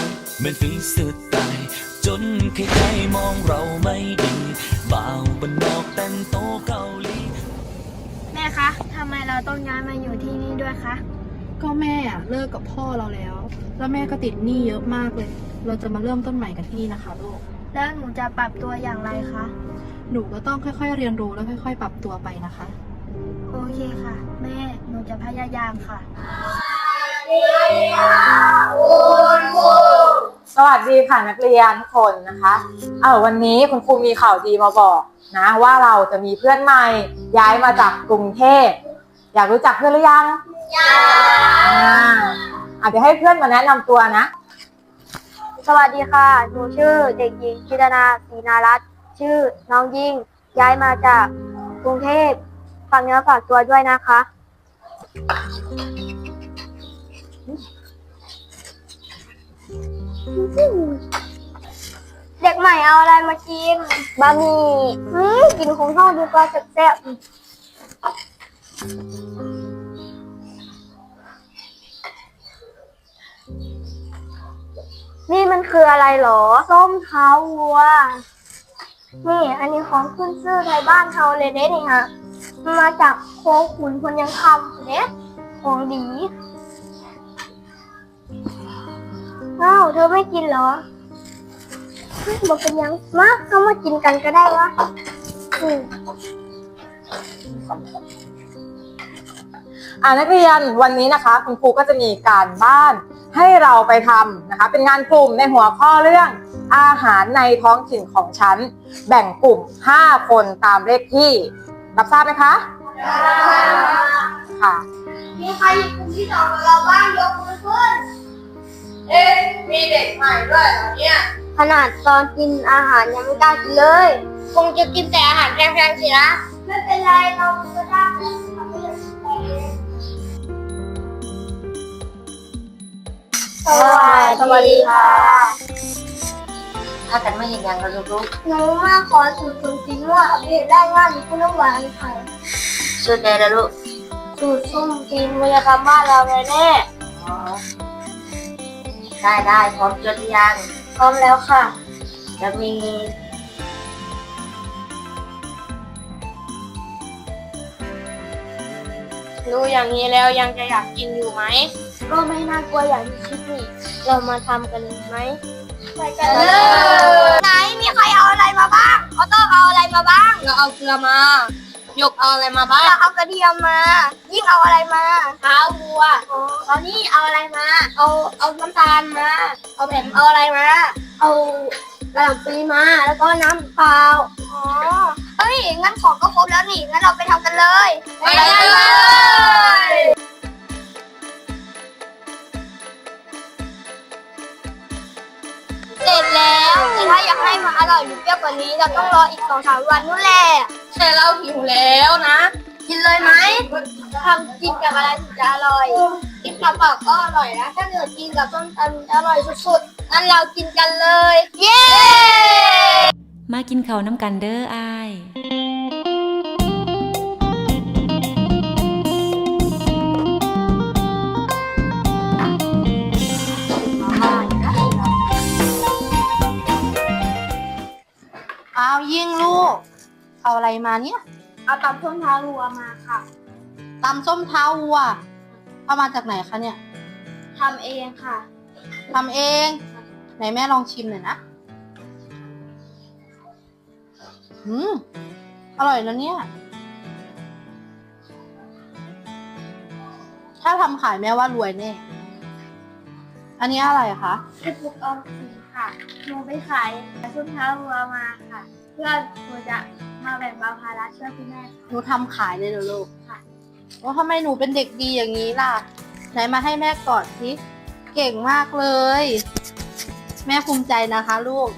ายหลังเหมือนฝีสุดตาย จนใครๆมองเราไม่ดีบ่าวบนนอกแต่งโตวเกาหลี แม่คะทำไมเราต้องย้ายมาอยู่ที่นี่ด้วยคะ ก็แม่อะเลิกกับพ่อเราแล้ว แล้วแม่ก็ติดหนี้เยอะมากเลย เราจะมาเริ่มต้นใหม่กันที่นี่นะคะลูก แล้วหนูจะปรับตัวอย่างไรคะ หนูก็ต้องค่อยๆ เรียนรู้แล้วค่อย ๆ ปรับตัวไปนะคะ โอเคค่ะ แม่ หนูจะพยายามค่ะ สวัสดีค่ะ นักเรียนทุกคนนะคะเออวันนี้คุณครูมีข่าวดีมาบอกนะว่าเราจะมีเพื่อนใหม่ย้ายมาจากกรุงเทพอยากรู้จักเพื่อนหรือยังยังอาจจะเดี๋ยวให้เพื่อนมาแนะนำตัวนะ สวัสดีค่ะ หนูชื่อเด็กหญิงชิดานาศรีนารัตน์ชื่อน้องยิ่ง ย้ายมาจากกรุงเทพฝากเนื้อฝากตัวด้วยนะคะ บะหมี่อืมกินของห้องดีกว่าแซ่บๆนี่มันคืออะไรหรอ ส้มเท้าวัว นี่ อันนี้ของขึ้นชื่อไทยบ้านเขาเลยเด้นี่ฮะมันมาจากโคขุนคนยังคำเด้ของดีอ้าวเธอไม่กินเหรอ บอกเป็นยังมาเข้ามากินกันก็ได้วะอืมอ่านักเรียนวันนี้นะคะ คุณครูก็จะมีการบ้านให้เราไปทำนะคะ เป็นงานกลุ่มในหัวข้อเรื่องอาหารในท้องถิ่นของฉัน แบ่งกลุ่ม 5 คนตามเลขที่ รับทราบไหมคะค่ะ มีใครอยู่กลุ่มที่สองกับเราบ้างยกมือขึ้น เอ๊ะมีเด็กใหม่ด้วยเหรอเนี่ย ขนาดตอนกินอาหารยังไม่กล้ากินเลย คงจะกินแต่อาหารแพงๆสินะ ไม่เป็นไรเราก็ได้ทำให้เรากินเองสวัสดีค่ะถ้ากันไม่ยังยังเราลูกหนูมาขอสูตรส้มจีนว่าเอาไปได้ง่ายคุณน้ำหวานค่ะๆช่วยได้แล้วลูกสูตรส้มจีนวิทยากรรมบ้านเราเลยแน่อ๋อได้ได้พร้อมจดหรือยัง พร้อมแล้วค่ะ จะมีรู้อย่างนี้แล้วยังจะอยากกินอยู่ไหม ก็ไม่น่ากลัวอย่างที่คิดนี่ เรามาทำกันเลยไหมไปกันเลย ไหนมีใครเอาอะไรมาบ้างออโต้เอาอะไรมาบ้าง เราเอาเกลือมา ยกเอาอะไรมาบ้างเราเอากระเทียมมา ยิ่งเอาอะไรมาเท้าวัวตอนนี้เอาอะไรมา เอาเอาน้ำตาลมา เอาแผ่นเอาอะไรมา เอากระหล่ำปลีมา แล้วก็น้ำเปล่า อ๋อ เฮ้ย งั้นของก็ครบแล้วนี่ งั้นเราไปทำกันเลย ไปกันเลยเสร็จแล้ว แต่ถ้าอยากให้มันอร่อยหรือเปรี้ยวกว่านี้เราต้องรออีกสองสามวันนู่นแหละ แต่เราหิวแล้วนะ กินเลยไหมทำกินกับอะไรถึงจะอร่อย กินกับเปล่าก็อร่อยนะ ถ้าเกิดกินกับต้มตำอร่อยสุดๆงั้นเรากินกันเลย เย้มากินข้าวน้ำกันเด้ออายอ้าวยิ่งลูก เอาอะไรมาเนี่ยเอาตำส้มเท้ารัวมาค่ะตำส้มเท้าวัวเอามาจากไหนคะเนี่ยทำเองค่ะทำเอง ไหนแม่ลองชิมหน่อยนะอืมอร่อยแล้วเนี่ย ถ้าทำขายแม่ว่ารวยแน่อันนี้อะไรคะกระปุกออมสินค่ะหนูไปขายส้มเท้ารัวมาค่ะเพื่อหนูจะมาแบ่งเบาภาระช่วยคุณแม่หนูทำขายเลยเหรอลูกค่ะ ว่าทำไมหนูเป็นเด็กดีอย่างนี้ล่ะ ไหนมาให้แม่กอดสิเก่งมากเลย แม่ภูมิใจนะคะ ลูก